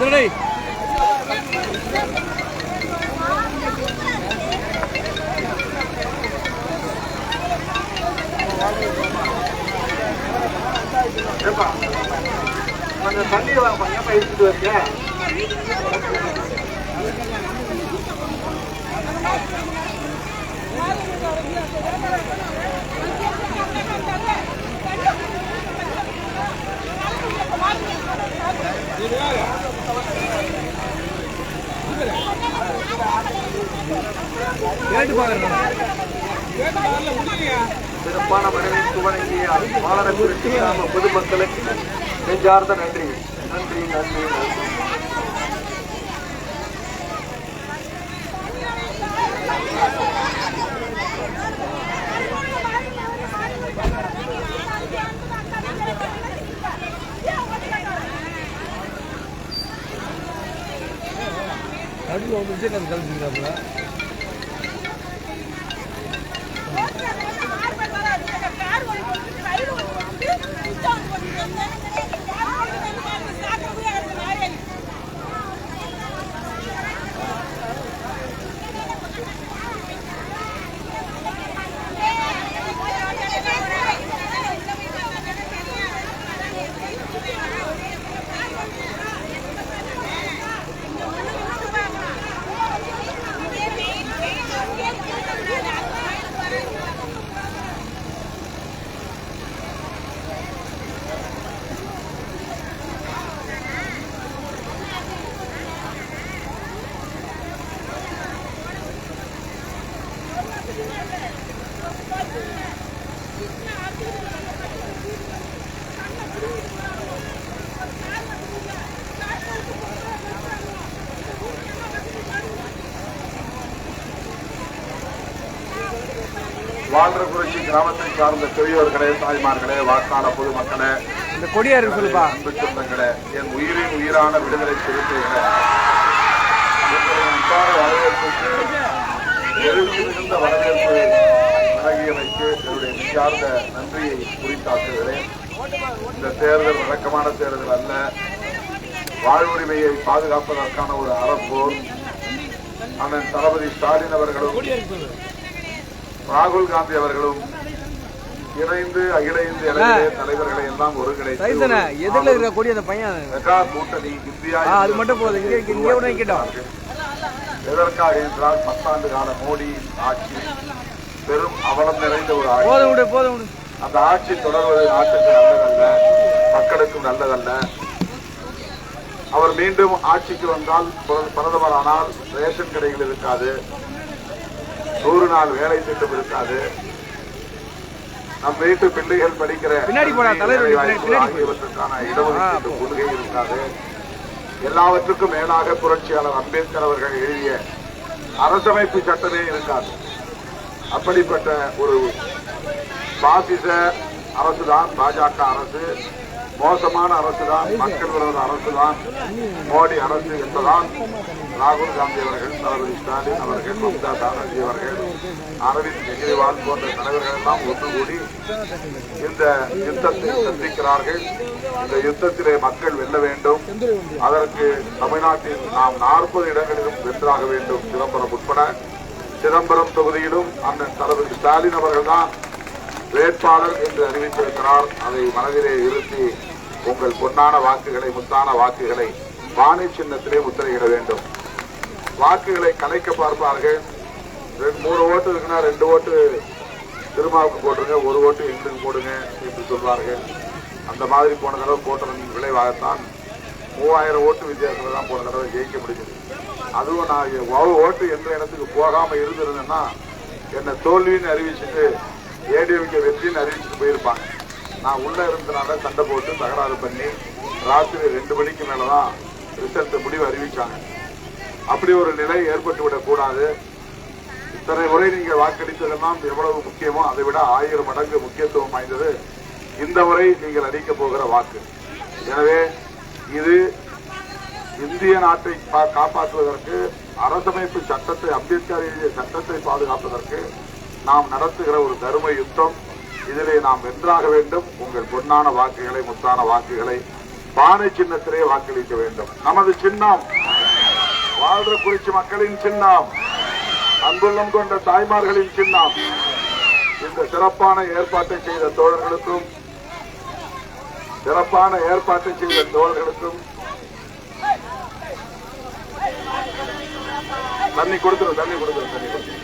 đưa đi Mana tadi lah banyak apa itu dia. Thank you. கேட்டு பாக்குறேன் சிறப்பான வரவேற்பு வழங்கிய மாநகருக்கு நாம பொதுமக்களுக்கு நெஞ்சார்ந்த நன்றி. நன்றி நன்றி நன்றி. நடுவில் வந்து விஜயகாந்த் கலந்துருக்காப்புல வாழ்றகுறிச்சி கிராமத்தை சார்ந்த பெரியோர்களே தாய்மார்களே வாக்காள பொதுமக்களே இந்த கொடியா இருக்கு சொல்லுப்பா. அன்பு சொந்தங்களே என் உயிரின் உயிரான விடுதலை சிறுத்தைகளே வரவேற்புக்கு எழுதி மிகுந்த வரவேற்பு வழங்கியமைக்கு என்னுடைய நெஞ்சார்ந்த நன்றியை குறித்தாக்குகிறேன். இந்த தேர்தல் வழக்கமான தேர்தல் அல்ல. வாழ்வுரிமையை பாதுகாப்பதற்கான ஒரு அறப்போர் அண்ணன் தளபதி ஸ்டாலின் அவர்களும் ராகுல் காந்தி அவர்களும் இணைந்து அகில இந்திய தலைவர்களை எல்லாம் ஒருங்கிணைத்து எதிரில் இருக்கிற அந்த பையன் கூட்டணி இந்தியா அது மட்டும் போதும். இங்கே- இங்கே கூட நிக்கட்டும். எதற்காக என்றால் பத்தாண்டு கால மோடி ஆட்சி பெரும் அவலம் நிறைந்த ஒரு ஆட்சி. போதும் விடு போதும் விடு. அந்த ஆட்சி தொடர்வது நாட்டுக்கு நல்லதல்ல மக்களுக்கும் நல்லதல்ல. அவர் மீண்டும் ஆட்சிக்கு வந்தால் பிர- பிரதமரானால் ரேஷன் கடைகள் இருக்காது. நூறு நாள் வேலை திட்டம் இருக்காது. நம் வீட்டு பிள்ளைகள் படிக்கிற. ஆகியவற்றுக்கான இடஒதுக்கீட்டு கொள்கை இருக்காது. எல்லாவற்றுக்கும் மேலாக புரட்சியாளர் அம்பேத்கர் அவர்கள் எழுதிய அரசமைப்பு சட்டமே இருக்காது. அப்படிப்பட்ட ஒரு பாசிச அரசுதான் பாஜக அரசு. மோசமான அரசு தான் மக்கள் விரோத அரசுதான் மோடி அரசு என்பதால் ராகுல் காந்தி அவர்கள் தளபதி ஸ்டாலின் அவர்கள் மம்தா பானர்ஜி அவர்கள் அரவிந்த் கெஜ்ரிவால் போன்ற தலைவர்கள் எல்லாம் ஒன்று கூடி இந்த யுத்தத்தை சந்திக்கிறார்கள். இந்த யுத்தத்திலே மக்கள் வெல்ல வேண்டும். அதற்கு தமிழ்நாட்டில் நாம் நாற்பது இடங்களிலும் வென்றாக வேண்டும் சிதம்பரம் உட்பட. சிதம்பரம் தொகுதியிலும் அண்ணன் தளபதி ஸ்டாலின் அவர்கள்தான் வேட்பாளர் என்று அறிவித்திருக்கிறார். அதை மனதிலே இருத்தி உங்கள் பொன்னான வாக்குகளை முத்தான வாக்குகளை வாணி சின்னத்திலே முத்திரையிட வேண்டும். வாக்குகளை கலைக்க பார்ப்பார்கள். ரெண்டு மூணு ஓட்டு இருக்குன்னா ரெண்டு ஓட்டு திருமாவுக்கு போட்டுருங்க ஒரு ஓட்டு எங்களுக்கு போடுங்க என்று சொல்வார்கள். அந்த மாதிரி போன தடவை போட்டதன் விளைவாகத்தான் மூவாயிரம் ஓட்டு வித்தியாசத்தில் தான் போன தடவை ஜெயிக்க முடிஞ்சது. அதுவும் நான் ஓட்டு எந்த இடத்துக்கு போகாம இருந்திருந்தேன்னா என்னை தோல்வின்னு அறிவிச்சுட்டு ஏடிஎம்கே வெற்றின்னு அறிவிச்சுட்டு போயிருப்பாங்க. நான் உள்ள இருந்தனால சண்டை போட்டு தகராறு பண்ணி ராத்திரி ரெண்டு மணிக்கு மேலதான் ரிசல்ட் முடிவு அறிவிச்சாங்க. அப்படி ஒரு நிலை ஏற்பட்டு விடக்கூடாது. இத்தனை முறை நீங்கள் வாக்களித்ததெல்லாம் எவ்வளவு முக்கியமோ அதை விட ஆயிரம் மடங்கு முக்கியத்துவம் வாய்ந்தது இந்த முறை நீங்கள் அளிக்க போகிற வாக்கு. எனவே இது இந்திய நாட்டை பா- காப்பாற்றுவதற்கு அரசமைப்பு சட்டத்தை அம்பேத்கர் எழுதிய சட்டத்தை பாதுகாப்பதற்கு நாம் நடத்துகிற ஒரு தர்ம யுத்தம். இதிலே நாம் வென்றாக வேண்டும். உங்கள் பொன்னான வாக்குகளை முத்தான வாக்குகளை பானை சின்னத்திலே வாக்களிக்க வேண்டும். நமது சின்னம் வாழ்ற குறிச்சி மக்களின் சின்னம் அன்புள்ளம் கொண்ட தாய்மார்களின் சின்னம். இந்த சிறப்பான ஏற்பாட்டை செய்த தோழர்களுக்கும் சிறப்பான ஏற்பாட்டை செய்த தோழர்களுக்கும் தண்ணி கொடுத்துரும் தண்ணி கொடுத்துரும் தண்ணி கொடுத்துரும்.